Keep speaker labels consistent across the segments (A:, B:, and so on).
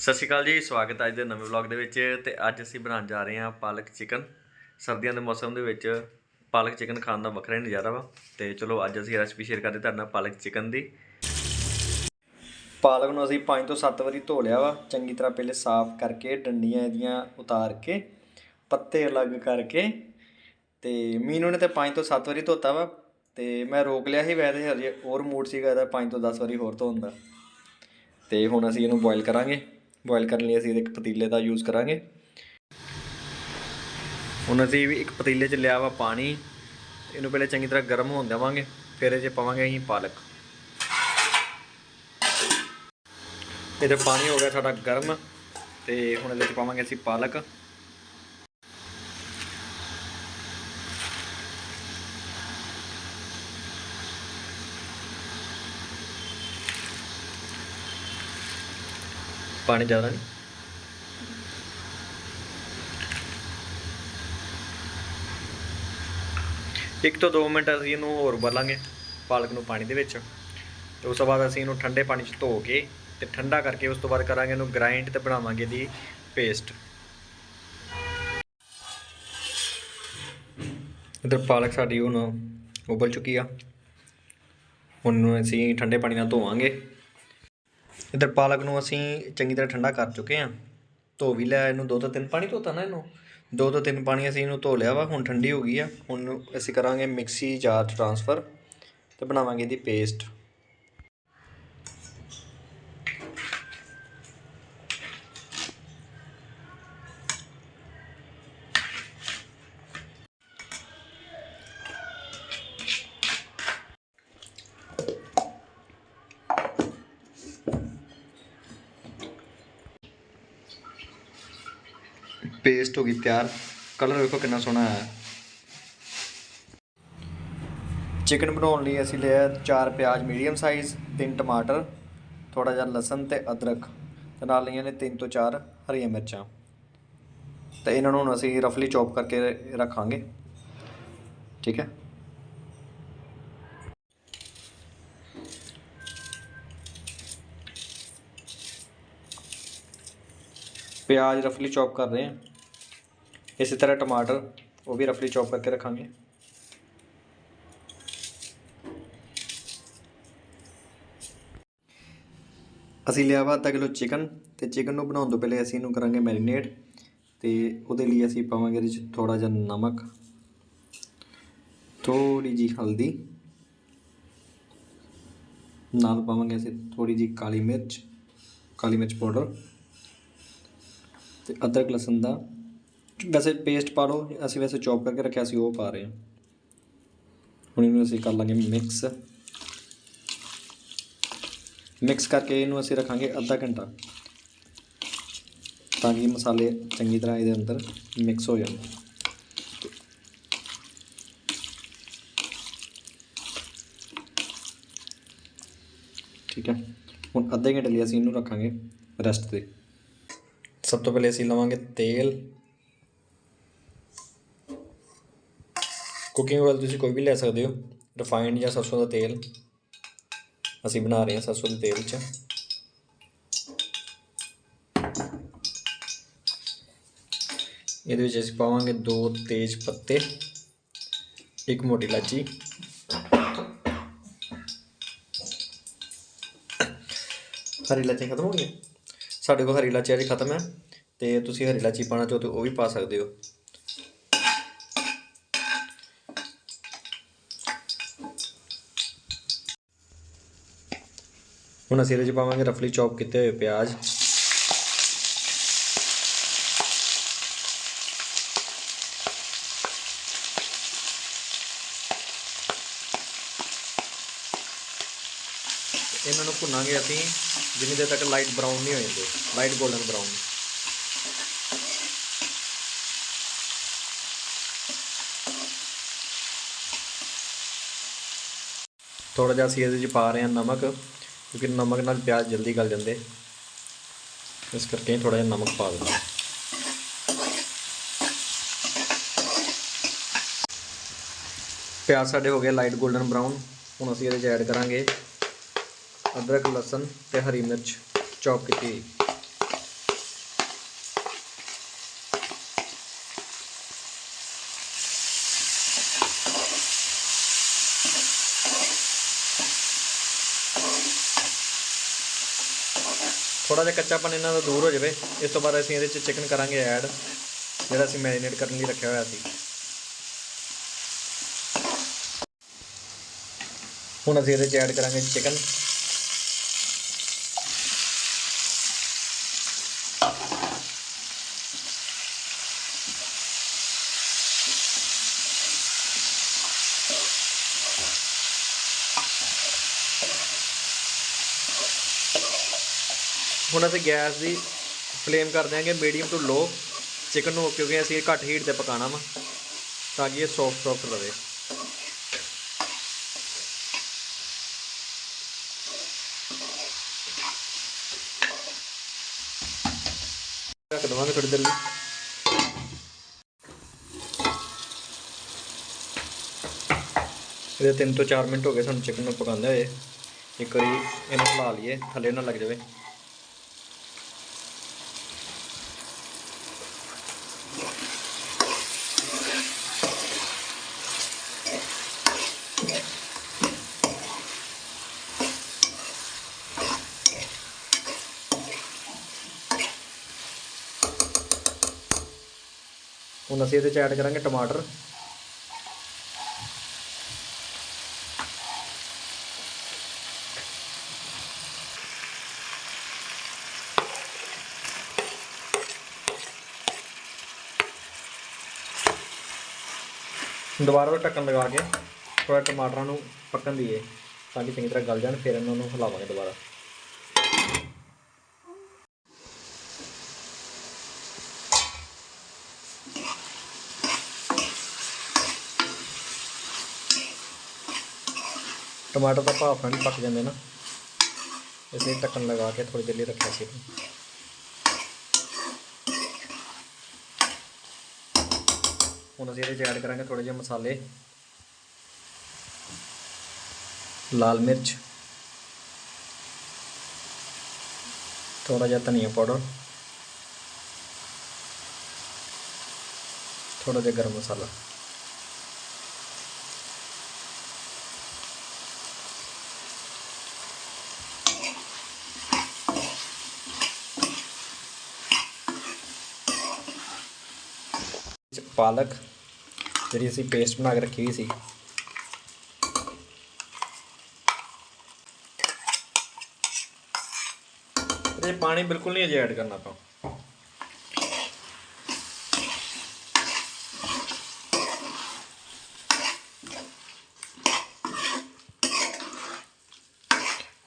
A: ਸਤਿ ਸ਼੍ਰੀ ਅਕਾਲ ਜੀ, ਸਵਾਗਤ ਹੈ ਅੱਜ ਦੇ ਨਵੇਂ ਵਲੌਗ ਦੇ ਵਿੱਚ ਤੇ ਅੱਜ ਅਸੀਂ ਬਣਾਉਣ ਜਾ ਰਹੇ ਹਾਂ ਪਾਲਕ ਚਿਕਨ। ਸਰਦੀਆਂ ਦੇ ਮੌਸਮ ਦੇ ਵਿੱਚ ਪਾਲਕ ਚਿਕਨ ਖਾਣ ਦਾ ਵੱਖਰਾ ਹੀ ਨਜ਼ਾਰਾ ਵਾ। ਤੇ ਚਲੋ ਅੱਜ ਅਸੀਂ ਰੈਸਪੀ ਸ਼ੇਅਰ ਕਰਦੇ ਤੁਹਾਡੇ ਨਾਲ ਪਾਲਕ ਚਿਕਨ ਦੀ। ਪਾਲਕ ਨੂੰ ਅਸੀਂ 5 ਤੋਂ 7 ਵਾਰੀ ਧੋ ਲਿਆ ਵਾ। ਚੰਗੀ ਤਰ੍ਹਾਂ ਪਹਿਲੇ ਸਾਫ਼ ਕਰਕੇ ਡੰਡੀਆਂ ਇਹਦੀਆਂ ਉਤਾਰ ਕੇ, ਪੱਤੇ ਅਲੱਗ ਕਰਕੇ ਤੇ ਮੀਨੂ ਨੇ ਤੇ 5 ਤੋਂ 7 ਵਾਰੀ ਧੋਤਾ ਵਾ। ਤੇ ਮੈਂ ਰੋਕ ਲਿਆ ਸੀ ਵੈਸੇ ਹਜੇ, ਹੋਰ ਮੂਡ ਸੀਗਾ ਇਹਦਾ 5 ਤੋਂ 10 ਵਾਰੀ ਹੋਰ ਧੋਣ ਦਾ। ਤੇ ਹੁਣ ਅਸੀਂ ਇਹਨੂੰ ਬੋਇਲ ਕਰਾਂਗੇ। ਬੋਇਲ ਕਰਨ ਲਈ ਅਸੀਂ ਇੱਕ ਪਤੀਲੇ ਦਾ ਯੂਜ਼ ਕਰਾਂਗੇ। ਹੁਣ ਅਸੀਂ ਵੀ ਇੱਕ ਪਤੀਲੇ 'ਚ ਲਿਆ ਵਾ ਪਾਣੀ। ਇਹਨੂੰ ਪਹਿਲੇ ਚੰਗੀ ਤਰ੍ਹਾਂ ਗਰਮ ਹੋਣ ਦੇਵਾਂਗੇ, ਫਿਰ ਇਹ 'ਚ ਪਾਵਾਂਗੇ ਅਸੀਂ ਪਾਲਕ। ਇਹਦੇ ਪਾਣੀ ਹੋ ਗਿਆ ਸਾਡਾ ਗਰਮ, ਤੇ ਹੁਣ ਇਹਦੇ 'ਚ ਪਾਵਾਂਗੇ ਅਸੀਂ ਪਾਲਕ। ਪਾਣੀ ਜ਼ਿਆਦਾ ਨਹੀਂ। ਇੱਕ ਤੋਂ 2 ਮਿੰਟ ਅਸੀਂ ਇਹਨੂੰ ਹੋਰ ਉਬਾਲਾਂਗੇ ਪਾਲਕ ਨੂੰ ਪਾਣੀ ਦੇ ਵਿੱਚ। ਤੇ ਉਸ ਤੋਂ ਬਾਅਦ ਅਸੀਂ ਇਹਨੂੰ ਠੰਡੇ ਪਾਣੀ 'ਚ ਧੋ ਕੇ ਤੇ ਠੰਡਾ ਕਰਕੇ ਉਸ ਤੋਂ ਬਾਅਦ ਕਰਾਂਗੇ ਇਹਨੂੰ ਗ੍ਰਾਈਂਡ ਤੇ ਬਣਾਵਾਂਗੇ ਦੀ ਪੇਸਟ ਇਧਰ ਪਾਲਕ ਸਾਡੀ ਹੁਣ ਉਬਲ ਚੁੱਕੀ ਆ। ਹੁਣ ਅਸੀਂ ਠੰਡੇ ਪਾਣੀ ਨਾਲ ਧੋਵਾਂਗੇ। ਇੱਧਰ ਪਾਲਕ ਨੂੰ ਅਸੀਂ ਚੰਗੀ ਤਰ੍ਹਾਂ ਠੰਡਾ ਕਰ ਚੁੱਕੇ ਹਾਂ। ਧੋ ਵੀ ਲਿਆ ਇਹਨੂੰ, ਦੋ ਤੋਂ ਤਿੰਨ ਪਾਣੀ ਧੋਤਾ ਨਾ ਇਹਨੂੰ। ਦੋ ਤੋਂ ਤਿੰਨ ਪਾਣੀ ਅਸੀਂ ਇਹਨੂੰ ਧੋ ਲਿਆ ਵਾ, ਹੁਣ ਠੰਡੀ ਹੋ ਗਈ ਆ। ਹੁਣ ਅਸੀਂ ਕਰਾਂਗੇ ਮਿਕਸੀ, ਜਾਰ 'ਚ ਟ੍ਰਾਂਸਫਰ ਤੇ ਬਣਾਵਾਂਗੇ ਇਹਦੀ ਪੇਸਟ ਪੇਸਟ ਹੋ ਗਈ ਤਿਆਰ। ਕਲਰ ਵੇਖੋ ਕਿੰਨਾ ਸੋਹਣਾ ਆਇਆ ਚਿਕਨ ਬਣਾਉਣ ਲਈ ਅਸੀਂ ਲਿਆ ਚਾਰ ਪਿਆਜ਼ ਮੀਡੀਅਮ ਸਾਈਜ਼ ਤਿੰਨ ਟਮਾਟਰ ਥੋੜਾ ਜਿਹਾ ਲਸਣ ਤੇ ਅਦਰਕ ਤੇ ਨਾਲ ਲਈਆਂ ਨੇ ਤਿੰਨ ਤੋਂ ਚਾਰ ਹਰੀਆਂ ਮਿਰਚਾਂ। ਤੇ ਇਹਨਾਂ ਨੂੰ ਹੁਣ ਅਸੀਂ ਰਫਲੀ ਚੌਪ ਕਰਕੇ ਰੱਖਾਂਗੇ। ਠੀਕ ਹੈ। ਪਿਆਜ਼ ਰਫਲੀ ਚੌਪ ਕਰ ਰਹੇ ਹਾਂ। ਇਸੇ ਤਰ੍ਹਾਂ ਟਮਾਟਰ ਉਹ ਵੀ ਰਫਲੀ ਚੌਪ ਕਰਕੇ ਰੱਖਾਂਗੇ। ਅਸੀਂ ਲਿਆ ਵਾ ਅੱਧਾ ਕਿਲੋ ਚਿਕਨ ਤੇ ਚਿਕਨ ਨੂੰ ਬਣਾਉਣ ਤੋਂ ਪਹਿਲੇ ਅਸੀਂ ਇਹਨੂੰ ਕਰਾਂਗੇ ਮੈਰੀਨੇਟ ਤੇ ਉਹਦੇ ਲਈ ਅਸੀਂ ਪਾਵਾਂਗੇ ਇਹਦੇ ਵਿੱਚ ਥੋੜਾ ਜਿਹਾ ਨਮਕ ਥੋੜੀ ਜੀ ਹਲਦੀ, ਨਾਲ ਪਾਵਾਂਗੇ ਅਸੀਂ ਥੋੜੀ ਜੀ ਕਾਲੀ ਮਿਰਚ ਕਾਲੀ ਮਿਰਚ ਪਾਊਡਰ ਤੇ ਅਦਰਕ ਲਸਣ ਦਾ ਵੈਸੇ ਪੇਸਟ ਪਾ ਲਓ, ਅਸੀਂ ਵੈਸੇ ਚੌਪ ਕਰਕੇ ਰੱਖਿਆ ਸੀ, ਉਹ ਪਾ ਰਹੇ ਹਾਂ। ਹੁਣ ਇਹਨੂੰ ਅਸੀਂ ਕਰ ਲਾਂਗੇ ਮਿਕਸ ਮਿਕਸ ਕਰਕੇ ਇਹਨੂੰ ਅਸੀਂ ਰੱਖਾਂਗੇ ਅੱਧਾ ਘੰਟਾ, ਤਾਂ ਕਿ ਮਸਾਲੇ ਚੰਗੀ ਤਰ੍ਹਾਂ ਇਹਦੇ ਅੰਦਰ ਮਿਕਸ ਹੋ ਜਾਣ। ਠੀਕ ਹੈ? ਹੁਣ ਅੱਧੇ ਘੰਟੇ ਲਈ ਅਸੀਂ ਇਹਨੂੰ ਰੱਖਾਂਗੇ ਰੈਸਟ ਤੇ। ਸਭ ਤੋਂ ਪਹਿਲੇ ਅਸੀਂ ਲਵਾਂਗੇ ਤੇਲ। ਕੁਕਿੰਗ ਆਇਲ ਤੁਸੀਂ ਕੋਈ ਵੀ ਲੈ ਸਕਦੇ ਹੋ। ਰਿਫਾਈਨਡ ਜਾਂ ਸਰਸੋਂ ਦਾ ਤੇਲ। ਅਸੀਂ ਬਣਾ ਰਹੇ ਹਾਂ ਸਰਸੋਂ ਦੇ ਤੇਲ 'ਚ। ਇਹਦੇ ਵਿੱਚ ਅਸੀਂ ਪਾਵਾਂਗੇ ਦੋ ਤੇਜ ਪੱਤੇ, ਇੱਕ ਮੋਟੀ ਇਲਾਚੀ। ਹਰੀ ਇਲਾਚੀ ਖਤਮ ਹੋ ਗਈ ਸਾਡੇ ਕੋਲ ਹਰੀ ਇਲਾਚੀ ਅਜੇ ਖਤਮ ਹੈ ਤੇ ਤੁਸੀਂ ਹਰੀ ਇਲਾਚੀ ਪਾਣਾ ਚਾਹੋ ਤੇ ਉਹ ਵੀ ਪਾ ਸਕਦੇ ਹੋ। ਹੁਣ ਅਸੀਂ ਇਹਦੇ 'ਚ ਪਾਵਾਂਗੇ ਰਫਲੀ ਚੌਪ ਕੀਤੇ ਹੋਏ ਪਿਆਜ਼। ਇਹਨਾਂ ਨੂੰ ਭੁੰਨਾਂਗੇ ਅਸੀਂ, ਜਿੰਨੀ ਦੇਰ ਤੱਕ ਲਾਈਟ ਬਰਾਊਨ ਨਹੀਂ ਹੋ ਜਾਂਦੇ ਲਾਈਟ 골ਡਨ ਬਰਾਊਨ ਥੋੜਾ ਜਿਹਾ ਅਸੀਂ ਇਹਦੇ 'ਚ ਪਾ ਰਹੇ ਹਾਂ ਨਮਕ। ਕਿਉਂਕਿ ਨਮਕ ਨਾਲ ਪਿਆਜ਼ ਜਲਦੀ ਗਲ ਜਾਂਦੇ। ਇਸ ਕਰਕੇ ਥੋੜਾ ਜਿਹਾ ਨਮਕ ਪਾ ਦਿੰਦੇ। ਪਿਆਜ਼ ਸਾਡੇ ਹੋ ਗਏ ਲਾਈਟ 골ਡਨ ਬਰਾਊਨ। ਹੁਣ ਅਸੀਂ ਇਹਦੇ 'ਚ ਐਡ ਕਰਾਂਗੇ ਅਦਰਕ, ਲਸਣ ਤੇ ਹਰੀ ਮਿਰਚ। ਚੌਪ ਕੀਤੀ ਥੋੜਾ ਜਿਹਾ ਕੱਚਾਪਨ ਇਹਨਾਂ ਦਾ ਦੂਰ ਹੋ ਜਾਵੇ, ਇਸ ਤੋਂ ਬਾਅਦ ਅਸੀਂ ਇਹਦੇ 'ਚ ਚਿਕਨ ਕਰਾਂਗੇ ਐਡ ਜਿਹੜਾ ਅਸੀਂ ਮੈਰੀਨੇਟ ਕਰਨ ਲਈ ਰੱਖਿਆ ਹੋਇਆ ਸੀ। ਹੁਣ ਅਸੀਂ ਇਹਦੇ 'ਚ ਐਡ ਕਰਾਂਗੇ ਚਿਕਨ ਹੁਣ ਅਸੀਂ ਗੈਸ ਦੀ ਫਲੇਮ ਕਰ ਦਿਆਂਗੇ ਮੀਡੀਅਮ ਟੂ ਲੋ। ਚਿਕਨ ਨੂੰ ਕਿਉਂਕਿ ਅਸੀਂ ਇਹ ਘੱਟ ਹੀਟ ਤੇ ਪਕਾਣਾ ਵਾ, ਤਾਂ ਕਿ ਇਹ ਸੌਫਟ ਸੌਫਟ ਰਹੇ ਰੱਖ ਦਵਾਂਗੇ ਥੋੜੀ ਦੇਰ ਲਈ। ਇਹਦੇ 3 ਤੋਂ 4 ਮਿੰਟ ਹੋ ਗਏ ਸਾਨੂੰ ਚਿਕਨ ਨੂੰ ਪਕਾਉਂਦੇ ਹੋਏ। ਇੱਕ ਵਾਰੀ ਇਹਨੂੰ ਹਿਲਾ ਲਈਏ, ਥੱਲੇ ਨਾ ਲੱਗ ਜਾਵੇ। ਹੁਣ ਅਸੀਂ ਇਹਦੇ ਚ ਐਡ ਕਰਾਂਗੇ ਟਮਾਟਰ। ਦੁਬਾਰਾ ਤੋਂ ਢੱਕਣ ਲਗਾ ਕੇ ਥੋੜਾ ਟਮਾਟਰਾਂ ਨੂੰ ਪੱਕਣ ਦਈਏ ਤਾਂ ਕਿ ਚੰਗੀ ਤਰ੍ਹਾਂ ਗਲ ਜਾਣ, ਫਿਰ ਇਹਨਾਂ ਨੂੰ ਹਿਲਾਵਾਂਗੇ ਦੁਬਾਰਾ। ਟਮਾਟਰ ਤਾਂ ਭਾਫ ਨਾਲ ਹੀ ਪੱਕ ਜਾਂਦੇ ਨਾ। ਇਸ ਲਈ ਢੱਕਣ ਲਗਾ ਕੇ ਥੋੜੀ ਦੇਰ ਲਈ ਰੱਖਿਆ ਸੀ। ਹੁਣ ਅਸੀਂ ਇਹਦੇ ਚ ਐਡ ਕਰਾਂਗੇ ਥੋੜੇ ਜਿਹੇ ਮਸਾਲੇ। ਲਾਲ ਮਿਰਚ। ਥੋੜਾ ਜਿਹਾ ਧਨੀਆ ਪਾਊਡਰ। ਥੋੜਾ ਜਿਹਾ ਗਰਮ ਮਸਾਲਾ ਚ ਪਾਲਕ, ਜਿਹੜੀ ਅਸੀਂ ਪੇਸਟ ਬਣਾ ਕੇ ਰੱਖੀ ਹੋਈ ਸੀ। ਇਹ ਪਾਣੀ ਬਿਲਕੁਲ ਨਹੀਂ ਅਜੇ ਐਡ ਕਰਨਾ ਆਪਾਂ।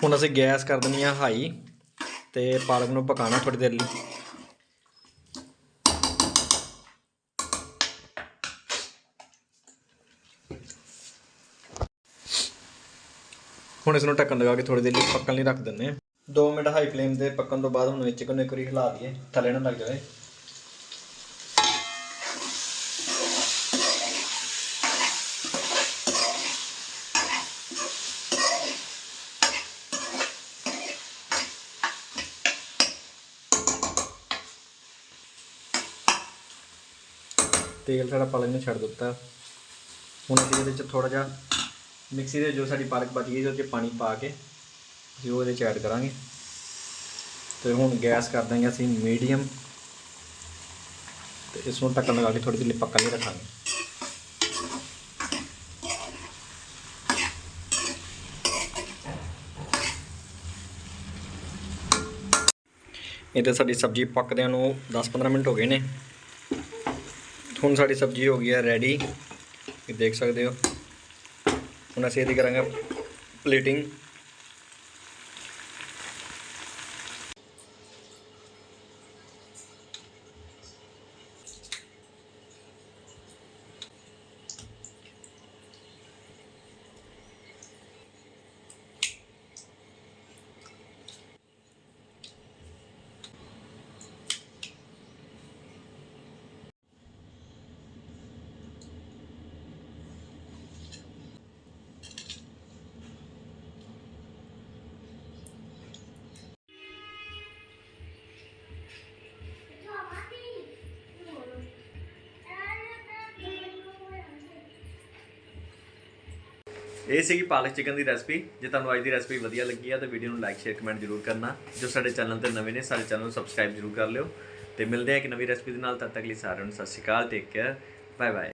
A: ਹੁਣ ਅਸੀਂ ਗੈਸ ਕਰ ਦੇਣੀ ਆ ਹਾਈ ਤੇ ਪਾਲਕ ਨੂੰ ਪਕਾਉਣਾ ਥੋੜੀ ਦੇਰ ਲਈ। ਹੁਣ ਇਸ ਨੂੰ ਢੱਕਣ ਲਗਾ ਕੇ ਥੋੜੀ ਦੇਰ ਲਈ ਪੱਕਣ ਲਈ ਰੱਖ ਦਿੰਦੇ ਆ 2 ਮਿੰਟ ਹਾਈ ਫਲੇਮ ਤੇ ਪੱਕਣ ਤੋਂ ਬਾਅਦ ਹੁਣ ਇਹ ਚਿਕਨ ਨੂੰ ਇੱਕ ਵਾਰੀ ਹਿਲਾ ਦਈਏ, ਥੱਲੇ ਨਾ ਲੱਗ ਜਾਵੇ। ਤੇਲ ਸਾਡਾ ਪਾਲਕ ਨੇ ਛੱਡ ਦਿੱਤਾ। ਹੁਣ ਇਹਦੇ ਵਿੱਚ ਥੋੜਾ ਜਿਹਾ ਮਿਕਸੀ ਦੇ ਜੋ ਸਾਡੀ ਪਾਲਕ ਬਚ ਗਈ ਉਹਦੇ ਚ ਪਾਣੀ ਪਾ ਕੇ ਅਸੀਂ ਉਹ ਇਹਦੇ ਚ ਐਡ ਕਰਾਂਗੇ। ਤੇ ਹੁਣ ਗੈਸ ਕਰ ਦਾਂਗੇ ਅਸੀਂ ਮੀਡੀਅਮ ਤੇ ਇਸ ਨੂੰ ਢੱਕਣ ਲਗਾ ਕੇ ਥੋੜੀ ਜਿਹੀ ਪੱਕਣ ਲਈ ਰੱਖਾਂਗੇ। ਇਹ ਤੇ ਸਾਡੀ ਸਬਜ਼ੀ ਪੱਕਦਿਆਂ ਨੂੰ 10-15 ਮਿੰਟ ਹੋ ਗਏ ਨੇ। ਹੁਣ ਸਾਡੀ ਸਬਜ਼ੀ ਹੋ ਗਈ ਹੈ ਰੈਡੀ ਇਹ ਦੇਖ ਸਕਦੇ ਹੋ। ਹੁਣ ਅਸੀਂ ਇਹਦੀ ਕਰਾਂਗੇ ਪਲੇਟਿੰਗ ਇਹ ਸੀਗੀ ਪਾਲਕ ਚਿਕਨ ਦੀ ਰੈਸਪੀ ਜੇ ਤੁਹਾਨੂੰ ਅੱਜ ਦੀ ਰੈਸਪੀ ਵਧੀਆ ਲੱਗੀ ਆ, ਤਾਂ ਵੀਡੀਓ ਨੂੰ ਲਾਈਕ ਸ਼ੇਅਰ ਕਮੈਂਟ ਜ਼ਰੂਰ ਕਰਨਾ। ਜੋ ਸਾਡੇ ਚੈਨਲ ਤੇ ਨਵੇਂ ਨੇ ਸਾਡੇ ਚੈਨਲ ਨੂੰ ਸਬਸਕ੍ਰਾਈਬ ਜ਼ਰੂਰ ਕਰ ਲਿਓ। ਤੇ ਮਿਲਦੇ ਆ ਇੱਕ ਨਵੀਂ ਰੈਸਪੀ ਦੇ ਨਾਲ, ਤਦ ਤੱਕ ਲਈ ਸਾਰਿਆਂ ਨੂੰ Sat Sri Akal take care bye bye